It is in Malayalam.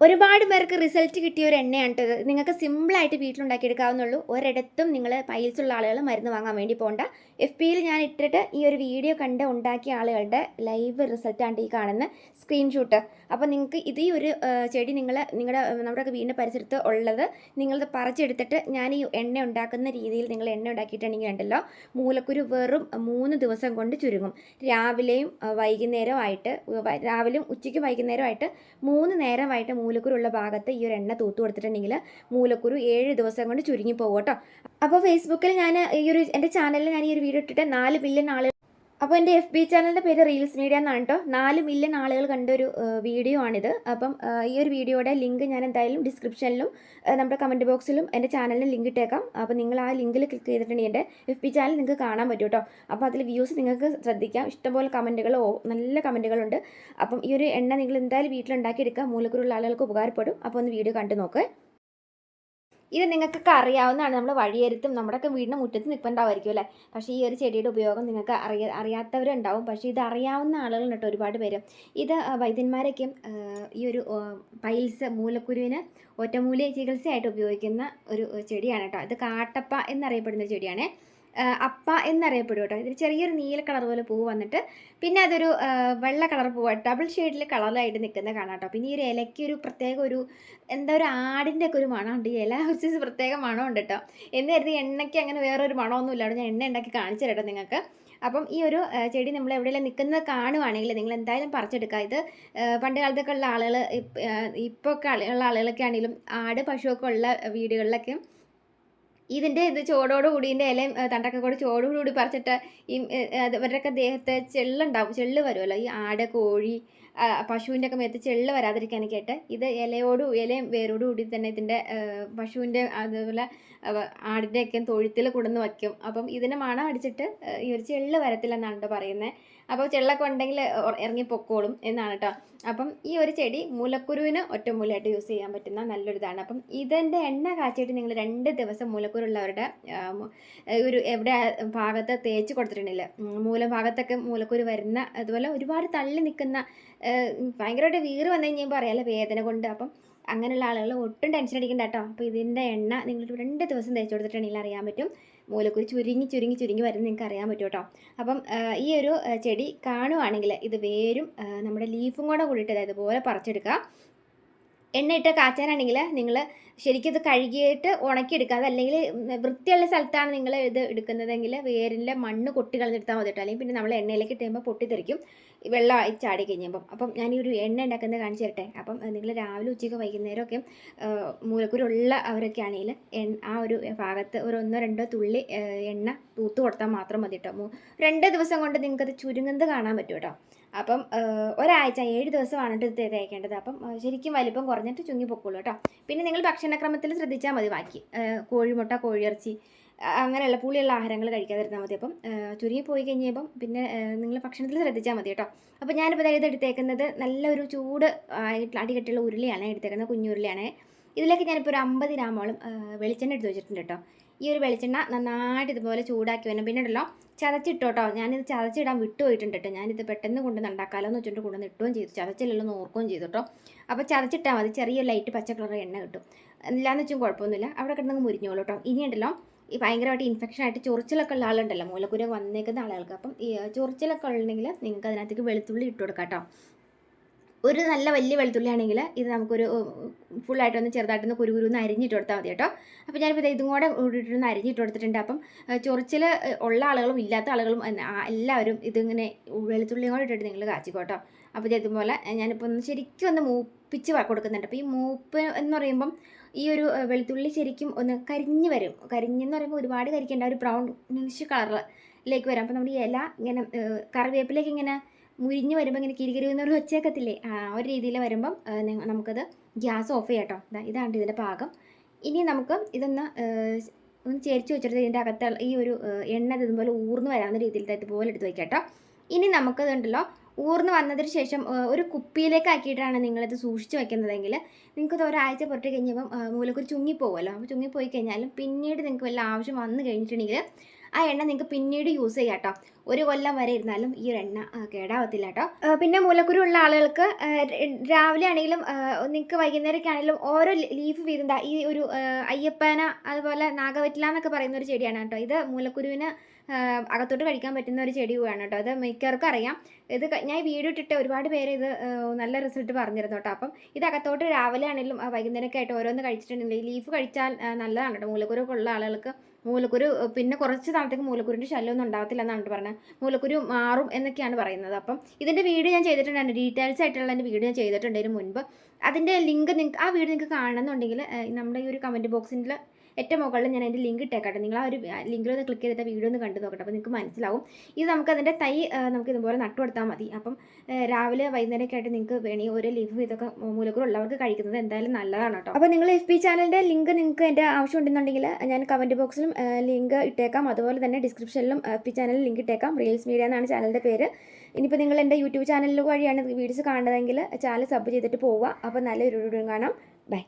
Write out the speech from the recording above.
ഒരുപാട് പേർക്ക് റിസൾട്ട് കിട്ടിയ ഒരു എണ്ണയാണ് ഇത് നിങ്ങൾക്ക് സിമ്പിളായിട്ട് വീട്ടിലുണ്ടാക്കിയെടുക്കാവുന്നുള്ളൂ. ഒരിടത്തും നിങ്ങൾ പൈൽസ് ഉള്ള ആളുകൾ മരുന്ന് വാങ്ങാൻ വേണ്ടി പോകണ്ട എഫ് പിയിൽ ഞാൻ ഇട്ടിട്ട് ഈ ഒരു വീഡിയോ കണ്ട് ഉണ്ടാക്കിയ ആളുകളുടെ ലൈവ് റിസൾട്ടാണ് ഈ കാണുന്ന സ്ക്രീൻഷോട്ട് അപ്പോൾ നിങ്ങൾക്ക് ഇതേ ഒരു ചെടി നിങ്ങൾ നിങ്ങളുടെ നമ്മുടെ വീടിന്റെ പരിസരത്ത് ഉള്ളത് നിങ്ങളത് പറിച്ചെടുത്തിട്ട് ഞാൻ ഈ എണ്ണ ഉണ്ടാക്കുന്ന രീതിയിൽ നിങ്ങൾ എണ്ണ ഉണ്ടാക്കിയിട്ടുണ്ടെങ്കിൽ ഉണ്ടല്ലോ മൂലക്കുരു വെറും മൂന്ന് ദിവസം കൊണ്ട് ചുരുങ്ങും. രാവിലെയും വൈകുന്നേരമായിട്ട് രാവിലെയും ഉച്ചയ്ക്കും വൈകുന്നേരമായിട്ട് മൂന്ന് നേരമായിട്ട് മൂലക്കുരുള്ള ഭാഗത്ത് ഈ ഒരു എണ്ണ തൂത്ത് കൊടുത്തിട്ടുണ്ടെങ്കിൽ മൂലക്കുരു ഏഴ് ദിവസം കൊണ്ട് ചുരുങ്ങി പോകും കേട്ടോ. അപ്പോൾ ഫേസ്ബുക്കിൽ ഞാൻ ഈ ഒരു എന്റെ ചാനലിൽ ഞാൻ ഈ ഒരു വീഡിയോ ഇട്ടിട്ട് നാല് ബില്യൺ ആളുകൾ അപ്പോൾ എന്റെ എഫ് ബി ചാനലിന്റെ പേര് റീൽസ് മീഡിയ എന്നാണ് കേട്ടോ നാല് മില്യൺ ആളുകൾ കണ്ട ഒരു വീഡിയോ ആണിത്. അപ്പം ഈ ഒരു വീഡിയോയുടെ ലിങ്ക് ഞാൻ എന്തായാലും ഡിസ്ക്രിപ്ഷനിലും നമ്മുടെ കമന്റ് ബോക്സിലും എന്റെ ചാനലിന് ലിങ്ക് ഇട്ടേക്കാം. അപ്പോൾ നിങ്ങൾ ആ ലിങ്കിൽ ക്ലിക്ക് ചെയ്തിട്ടുണ്ടെങ്കിൽ എന്റെ എഫ് ബി ചാനൽ നിങ്ങൾക്ക് കാണാൻ പറ്റും കേട്ടോ അപ്പോൾ അതിൽ വ്യൂസ് നിങ്ങൾക്ക് ശ്രദ്ധിക്കാം. ഇഷ്ടംപോലെ കമന്റുകൾ നല്ല കമന്റുകളുണ്ട് അപ്പം ഈ ഒരു എണ്ണ നിങ്ങൾ എന്തായാലും വീട്ടിലുണ്ടാക്കിയെടുക്കുക. മൂലക്കുരുള്ള ആളുകൾക്ക് ഉപകാരപ്പെടും. അപ്പോൾ ഒന്ന് വീഡിയോ കണ്ടു നോക്ക്. ഇത് നിങ്ങൾക്കൊക്കെ അറിയാവുന്നതാണ്. നമ്മൾ വഴിയരുത്തും. നമ്മുടെയൊക്കെ വീടിന് മുറ്റത്ത് നിൽപ്പുണ്ടാവുമായിരിക്കും അല്ലേ? പക്ഷേ ഈ ഒരു ചെടിയുടെ ഉപയോഗം നിങ്ങൾക്ക് അറിയ അറിയാത്തവരുണ്ടാവും. പക്ഷേ ഇത് അറിയാവുന്ന ആളുകളുണ്ട് ഒരുപാട് പേര്. ഇത് വൈദ്യന്മാരൊക്കെ ഈ ഒരു പൈൽസ് മൂലക്കുരുവിന് ഒറ്റമൂലി ചികിത്സയായിട്ട് ഉപയോഗിക്കുന്ന ഒരു ചെടിയാണ് കേട്ടോ. ഇത് കാട്ടപ്പ എന്നറിയപ്പെടുന്ന ചെടിയാണ്. അപ്പ എന്നറിയപ്പെടും കേട്ടോ. ഇതിൽ ചെറിയൊരു നീല കളർ പോലെ പൂവ് വന്നിട്ട് പിന്നെ അതൊരു വെള്ള കളർ പൂവ് ഡബിൾ ഷെയ്ഡിൽ കളറിലായിട്ട് നിൽക്കുന്ന കാണാം കേട്ടോ. പിന്നെ ഈ ഒരു ഇലയ്ക്ക് ഒരു പ്രത്യേക ഒരു എന്താ ഒരു ആടിന്റെ ഒക്കെ ഒരു മണമുണ്ട്. ഈ ഇല കുറച്ച് പ്രത്യേക മണമുണ്ട് കേട്ടോ. എന്ന് കരുതി എണ്ണയ്ക്ക് അങ്ങനെ വേറൊരു മണമൊന്നും ഇല്ലാണ്ട് ഞാൻ എണ്ണ ഉണ്ടാക്കി കാണിച്ചു തരട്ടോ നിങ്ങൾക്ക്. അപ്പം ഈ ഒരു ചെടി നമ്മൾ എവിടെയെല്ലാം നിൽക്കുന്നത് കാണുവാണെങ്കിൽ നിങ്ങൾ എന്തായാലും പറിച്ചെടുക്കുക. ഇത് പണ്ട് കാലത്തൊക്കെ ഉള്ള ആളുകൾ ഇപ്പോൾ ഉള്ള ആളുകളൊക്കെ ആണെങ്കിലും ആട് പശുവൊക്കെ ഉള്ള വീടുകളിലൊക്കെ ഇതിന്റെ ഇത് ചോടോടുകൂടി ഇതിന്റെ ഇലയും തണ്ടൊക്കെ കൂടി ചോടോടുകൂടി പറിച്ചിട്ട് ഈ അവരുടെയൊക്കെ ദേഹത്ത് ചെള്ളുണ്ടാവും ചെള്ള് വരുമല്ലോ. ഈ ആട് കോഴി പശുവിന്റെ ഒക്കെ മേത്ത് ചെള്ള് വരാതിരിക്കാൻ കേട്ട് ഇത് ഇലയോടും ഇലയും വേരോടു കൂടി തന്നെ ഇതിന്റെ പശുവിന്റെ അതുപോലെ ആടിന്റെയൊക്കെ തൊഴുത്തിൽ കൊണ്ടുവന്ന് വയ്ക്കും. അപ്പം ഇതിന് മണം അടിച്ചിട്ട് ഈ ഒരു ചെള്ള് വരത്തില്ലെന്നാണ് പറയുന്നത് അപ്പോൾ ചെള്ളൊക്കെ ഉണ്ടെങ്കിൽ ഇറങ്ങി പൊക്കോളും എന്നാണ് കേട്ടോ അപ്പം ഈ ഒരു ചെടി മൂലക്കുരുവിന് ഒറ്റമൂലയായിട്ട് യൂസ് ചെയ്യാൻ പറ്റുന്ന നല്ലൊരിതാണ്. അപ്പം ഇതിന്റെ എണ്ണ കാച്ചിട്ട് നിങ്ങൾ രണ്ട് ദിവസം മൂലക്കുരുള്ളവരുടെ ഒരു എവിടെ ഭാഗത്ത് തേച്ച് കൊടുത്തിട്ടുണ്ടെങ്കിൽ മൂല ഭാഗത്തൊക്കെ മൂലക്കുരു വരുന്ന അതുപോലെ ഒരുപാട് തള്ളി നിൽക്കുന്ന ഭയങ്കരമായിട്ട് വീറ് വന്നു കഴിഞ്ഞാൽ പറയാമല്ലോ വേദന കൊണ്ട്. അപ്പം അങ്ങനെയുള്ള ആളുകൾ ഒട്ടും ടെൻഷൻ അടിക്കണ്ട കേട്ടോ അപ്പോൾ ഇതിന്റെ എണ്ണ നിങ്ങൾ രണ്ട് ദിവസം തേച്ച് കൊടുത്തിട്ടുണ്ടെങ്കിൽ അറിയാൻ പറ്റും. മൂലക്കുരു ചുരുങ്ങി ചുരുങ്ങി ചുരുങ്ങി വരുന്നത് നിങ്ങൾക്ക് അറിയാൻ പറ്റും കേട്ടോ. അപ്പം ഈ ഒരു ചെടി കാണുവാണെങ്കിൽ ഇത് വേരും നമ്മുടെ ലീഫും കൂടെ കൂടിയിട്ട് അതായത് പോലെ പറിച്ചെടുക്കുക. എണ്ണയിട്ട് കാച്ചാനാണെങ്കിൽ നിങ്ങൾ ശരിക്കും ഇത് കഴുകിയിട്ട് ഉണക്കിയെടുക്കുക അതല്ലെങ്കിൽ വൃത്തിയുള്ള സ്ഥലത്താണ് നിങ്ങൾ ഇത് എടുക്കുന്നതെങ്കിൽ വേരിന്റെ മണ്ണ് കൊട്ടി കളഞ്ഞെടുത്താൽ മതി കേട്ടോ. അല്ലെങ്കിൽ പിന്നെ നമ്മൾ എണ്ണയിലേക്ക് ഇട്ടുമ്പോൾ പൊട്ടിത്തെറിക്കും. വെള്ളം ചാടി കഴിയുമ്പം അപ്പം ഞാൻ ഈ ഒരു എണ്ണ ഉണ്ടാക്കുന്നത് കാണിച്ചു തരട്ടെ. അപ്പം നിങ്ങൾ രാവിലെ ഉച്ചയ്ക്ക് വൈകുന്നേരമൊക്കെ മൂലക്കുരുള്ള അവരൊക്കെ ആണെങ്കിൽ ആ ഒരു ഭാഗത്ത് ഒരു ഒന്നോ രണ്ടോ തുള്ളി എണ്ണ തൂത്ത് കൊടുത്താൽ മാത്രം മതി കേട്ടോ. രണ്ട് ദിവസം കൊണ്ട് നിങ്ങൾക്കത് ചുരുങ്ങുന്നത് കാണാൻ പറ്റും കേട്ടോ. അപ്പം ഒരാഴ്ച ഏഴ് ദിവസമാണ് ഇത് തേക്കേണ്ടത്. അപ്പം ശരിക്കും വലിപ്പം കുറഞ്ഞിട്ട് ചുങ്ങി പൊക്കോളൂ കേട്ടോ. പിന്നെ നിങ്ങൾ ഭക്ഷണക്രമത്തിൽ ശ്രദ്ധിച്ചാൽ മതി ബാക്കി കോഴിമുട്ട കോഴിയിറച്ചി അങ്ങനെയുള്ള പുളിയുള്ള ആഹാരങ്ങൾ കഴിക്കാതിരുന്നാൽ മതി. അപ്പം ചുരുങ്ങി പോയി കഴിഞ്ഞപ്പം പിന്നെ നിങ്ങൾ ഭക്ഷണത്തിൽ ശ്രദ്ധിച്ചാൽ മതി കേട്ടോ. അപ്പോൾ ഞാനിപ്പോൾ ഇത് എടുത്തേക്കുന്നത് നല്ലൊരു ചൂട് ആയിട്ടുള്ള അടികെട്ടുള്ള ഉരുളിയാണ് എടുത്തേക്കുന്നത് കുഞ്ഞുരുളിയാണ്. ഇതിലേക്ക് ഞാനിപ്പോൾ ഒരു അമ്പത് ഗ്രാമോളം വെളിച്ചെണ്ണ എടുത്ത് വെച്ചിട്ടുണ്ട് കേട്ടോ. ഈ ഒരു വെളിച്ചെണ്ണ നന്നായിട്ട് ഇതുപോലെ ചൂടാക്കി വരണം. പിന്നെ ഉണ്ടല്ലോ ചതച്ചിട്ടോ കേട്ടോ ഞാനിത് ചതച്ചിടാൻ വിട്ടുപോയിട്ടുണ്ട് ഞാനിത് പെട്ടെന്ന് കൊണ്ടുവന്ന് ഉണ്ടാക്കാമല്ലോ എന്ന് വെച്ചിട്ട് കൊണ്ടുവന്ന് ഇട്ടുകയും ചെയ്തു. ചതച്ചില്ലല്ലോ എന്ന് ഓർക്കുകയും ചെയ്തു കേട്ടോ. അപ്പോൾ ചതച്ചിട്ടാൽ മതി. ചെറിയ ലൈറ്റ് പച്ച കളർ എണ്ണ കിട്ടും. ഇല്ലാന്ന് വെച്ചും കുഴപ്പമൊന്നുമില്ല. അവിടെ കിടന്നങ്ങ് മുരിഞ്ഞോളൂ കേട്ടോ. ഇനി ഉണ്ടല്ലോ ഈ ഭയങ്കരമായിട്ട് ഇൻഫെക്ഷൻ ആയിട്ട് ചൊറിച്ചിലൊക്കെ ഉള്ള ആളുണ്ടല്ലോ. മൂലക്കുര വന്നേക്കുന്ന ആളുകൾക്ക്. അപ്പം ഈ ചൊറിച്ചിലൊക്കെ ഉണ്ടെങ്കിൽ നിങ്ങൾക്ക് അതിനകത്തേക്ക് വെളുത്തുള്ളി ഇട്ട് കൊടുക്കാം കേട്ടോ. ഒരു നല്ല വലിയ വെളുത്തുള്ളി ആണെങ്കിൽ ഇത് നമുക്കൊരു ഫുള്ളായിട്ടൊന്ന് ചെറുതായിട്ടൊന്ന് കുരുകുരുന്ന് അരിഞ്ഞിട്ട് കൊടുത്താൽ മതി കേട്ടോ. അപ്പോൾ ഞാനിപ്പോൾ ഇത് കൂടെ ഇട്ടിട്ടൊന്ന് അരിഞ്ഞിട്ട് കൊടുത്തിട്ടുണ്ട്. അപ്പം ചൊറിച്ചിൽ ഉള്ള ആളുകളും ഇല്ലാത്ത ആളുകളും എല്ലാവരും ഇതിങ്ങനെ വെളുത്തുള്ളിയും കൂടെ ഇട്ടിട്ട് നിങ്ങൾ കാച്ചിക്കോട്ടോ അപ്പോൾ ഇത് ഇതുപോലെ ഞാനിപ്പോൾ ഒന്ന് ശരിക്കും ഒന്ന് മൂപ്പിച്ച് കൊടുക്കുന്നുണ്ട്. അപ്പോൾ ഈ മൂപ്പ് എന്ന് പറയുമ്പം ഈ ഒരു വെളുത്തുള്ളി ശരിക്കും ഒന്ന് കരിഞ്ഞ് വരും. കരിഞ്ഞെന്ന് പറയുമ്പോൾ ഒരുപാട് കരിക്കേണ്ട ഒരു ബ്രൗൺ കളറിലേക്ക് വരും. അപ്പോൾ നമ്മുടെ ഇല ഇങ്ങനെ കറിവേപ്പിലേക്ക് ഇങ്ങനെ മുരിഞ്ഞ് വരുമ്പോൾ ഇങ്ങനെ കിരികിരുന്നൊരു ഒച്ചേക്കത്തില്ലേ ആ ഒരു രീതിയിൽ വരുമ്പം നമുക്കത് ഗ്യാസ് ഓഫ് ചെയ്യാം കേട്ടോ. ഇതാണ് ഇതിന്റെ പാകം. ഇനി നമുക്ക് ഇതൊന്ന് ഒന്ന് ചേരിച്ച് വെച്ചിട്ട് ഇതിന്റെ അകത്ത് ഈ ഒരു എണ്ണ ഇത് ഇതുപോലെ ഊർന്ന് വരാവുന്ന രീതിയിൽ ദാ ഇതുപോലെ എടുത്ത് വയ്ക്കാം കേട്ടോ. ഇനി നമുക്കത് ഉണ്ടല്ലോ ഊർന്ന് വന്നതിന് ശേഷം ഒരു കുപ്പിയിലേക്ക് ആക്കിയിട്ടാണ് നിങ്ങളിത് സൂക്ഷിച്ച് വെക്കുന്നതെങ്കിൽ നിങ്ങൾക്കത് ഒരാഴ്ച പുറത്ത് കഴിഞ്ഞപ്പം മൂലക്കൊരു ചുങ്ങിപ്പോകുമല്ലോ. അപ്പോൾ ചുങ്ങിപ്പോയി കഴിഞ്ഞാലും പിന്നീട് നിങ്ങൾക്ക് വല്ല ആവശ്യം വന്നു കഴിഞ്ഞിട്ടുണ്ടെങ്കിൽ ആ എണ്ണ നിങ്ങൾക്ക് പിന്നീട് യൂസ് ചെയ്യാം കേട്ടോ ഒരു കൊല്ലം വരെ ഇരുന്നാലും ഈ എണ്ണ കേടാവത്തില്ല കേട്ടോ പിന്നെ മൂലക്കുരു ഉള്ള ആളുകൾക്ക് രാവിലെ ആണെങ്കിലും നിങ്ങൾക്ക് വൈകുന്നേരമൊക്കെ ആണെങ്കിലും ഓരോ ലീഫ് വീതം ഈ ഒരു അയ്യപ്പന അതുപോലെ നാഗവറ്റില എന്നൊക്കെ പറയുന്ന ഒരു ചെടിയാണ് കേട്ടോ ഇത് മൂലക്കുരുവിന് അകത്തോട്ട് കഴിക്കാൻ പറ്റുന്ന ഒരു ചെടിയാണ് കേട്ടോ അത് മിക്കവർക്കും അറിയാം. ഇത് ഞാൻ വീഡിയോ ഇട്ടിട്ട് ഒരുപാട് പേര് ഇത് നല്ല റിസൾട്ട് പറഞ്ഞിരുന്നു കേട്ടോ അപ്പം ഇത് അകത്തോട്ട് രാവിലെ ആണെങ്കിലും വൈകുന്നേരമൊക്കെ ആയിട്ട് ഓരോന്ന് കഴിച്ചിട്ടുണ്ടെങ്കിൽ ലീഫ് കഴിച്ചാൽ നല്ലതാണ് കേട്ടോ മൂലക്കുരുവൊക്കെ ഉള്ള ആളുകൾക്ക് മൂലക്കുരു പിന്നെ കുറച്ച് നാളത്തേക്ക് മൂലക്കുരുവിന്റെ ശല്യമൊന്നും ഉണ്ടാകത്തില്ല എന്നാണ് പറഞ്ഞത്. മൂലക്കുരു മാറും എന്നൊക്കെയാണ് പറയുന്നത്. അപ്പം ഇതിന്റെ വീഡിയോ ഞാൻ ചെയ്തിട്ടുണ്ടായിരുന്നു. ഡീറ്റെയിൽസ് ആയിട്ടുള്ള എന്റെ വീഡിയോ ഞാൻ ചെയ്തിട്ടുണ്ട് മുൻപ്. അതിന്റെ ലിങ്ക് നിങ്ങൾക്ക് ആ വീഡിയോ നിങ്ങൾക്ക് കാണണമെന്നുണ്ടെങ്കിൽ നമ്മുടെ ഈ ഒരു കമന്റ് ബോക്സിൽ ഏറ്റവും മുകളിൽ ഞാൻ അതിന്റെ ലിങ്ക് ഇട്ടേക്കട്ടെ. നിങ്ങൾ ആ ഒരു ലിങ്കിൽ ഒന്ന് ക്ലിക്ക് ചെയ്തിട്ട് വീഡിയോ ഒന്ന് കണ്ടു നോക്കട്ടെ. അപ്പോൾ നിങ്ങൾക്ക് മനസ്സിലാവും. ഇത് നമുക്ക് അതിന്റെ തൈ നമുക്ക് ഇതുപോലെ നട്ടു കൊടുത്താൽ മതി. അപ്പം രാവിലെ വൈകുന്നേരമൊക്കെ ആയിട്ട് നിങ്ങൾക്ക് വേണമെങ്കിൽ ഒരു ലീഫ് ഇതൊക്കെ മൂലക്കൂടെ ഉള്ളവർക്ക് കഴിക്കുന്നത് എന്തായാലും നല്ലതാണ് കേട്ടോ. അപ്പോൾ നിങ്ങൾ എഫ് പി ചാനലിന്റെ ലിങ്ക് നിങ്ങൾക്ക് എന്റെ ആവശ്യം ഉണ്ടെന്നുണ്ടെങ്കിൽ ഞാൻ കമന്റ് ബോക്സിലും ലിങ്ക് ഇട്ടേക്കാം. അതുപോലെ തന്നെ ഡിസ്ക്രിപ്ഷനിലും എഫ് പി ചാനലിൽ ലിങ്ക് ഇട്ടേക്കാം. റീൽസ് മീഡിയ എന്നാണ് ചാനലിന്റെ പേര്. ഇനിയിപ്പോൾ നിങ്ങൾ എന്റെ യൂട്യൂബ് ചാനലിൽ വഴിയാണ് വീഡിയോസ് കാണുന്നതെങ്കിൽ ചാനൽ സബ് ചെയ്തിട്ട് പോവുക. അപ്പോൾ നല്ലൊരു വീഡിയോ കാണാം. ബൈ